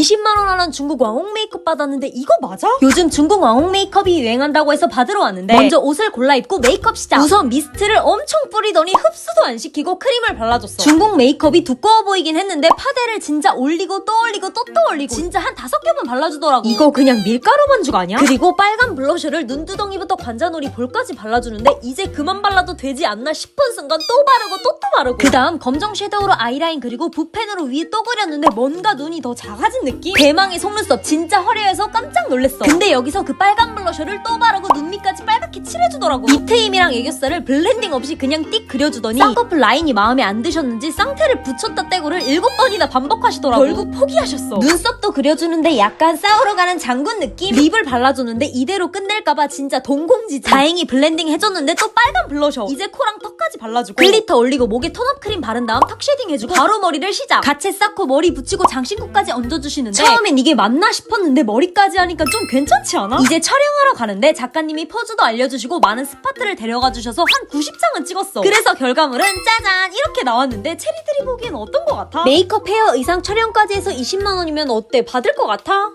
20만원 하는 중국 왕홍 메이크업 받았는데 이거 맞아? 요즘 중국 왕홍 메이크업이 유행한다고 해서 받으러 왔는데 먼저 옷을 골라 입고 메이크업 시작 우선 미스트를 엄청 뿌리더니 흡수도 안 시키고 크림을 발라줬어 중국 메이크업이 두꺼워 보이긴 했는데 파데를 진짜 올리고 또 올리고 또 또 올리고 진짜 한 다섯 겹은 발라주더라고 이거 그냥 밀가루 반죽 아니야? 그리고 빨간 블러셔를 눈두덩이부터 관자놀이 볼까지 발라주는데 이제 그만 발라도 되지 않나 싶은 순간 또 바르고 또또 바르고 그 다음 검정 섀도우로 아이라인 그리고 붓펜으로 위에 또 그렸는데 뭔가 눈이 더 작아진 느낌? 대망의 속눈썹 진짜 화려해서 깜짝 놀랐어. 근데 여기서 그 빨간 블러셔를 또 바르고 눈 밑까지 빨갛게 칠해주더라고. 입트임이랑 애교살을 블렌딩 없이 그냥 띡 그려주더니 쌍꺼풀 라인이 마음에 안 드셨는지 쌍태를 붙였다 떼고를 일곱 번이나 반복하시더라고. 결국 포기하셨어. 눈썹도 그려주는데 약간 싸우러 가는 장군 느낌? 립을 발라줬는데 이대로 끝낼까봐 진짜 동공지. 다행히 블렌딩 해줬는데 또 빨간 블러셔. 이제 코랑 턱까지 발라주고 글리터 올리고 목에 톤업 크림 바른 다음 턱 쉐딩 해주고 바로 머리를 시작 가채 쌓고 머리 붙이고 장신구까지 얹어주시는데 처음엔 이게 맞나 싶었는데 머리까지 하니까 좀 괜찮지 않아? 이제 촬영하러 가는데 작가님이 포즈도 알려주시고 많은 스파트를 데려가 주셔서 한 90장은 찍었어 그래서 결과물은 짜잔 이렇게 나왔는데 체리들이 보기엔 어떤 것 같아? 메이크업 헤어 의상 촬영까지 해서 20만원이면 어때 받을 것 같아?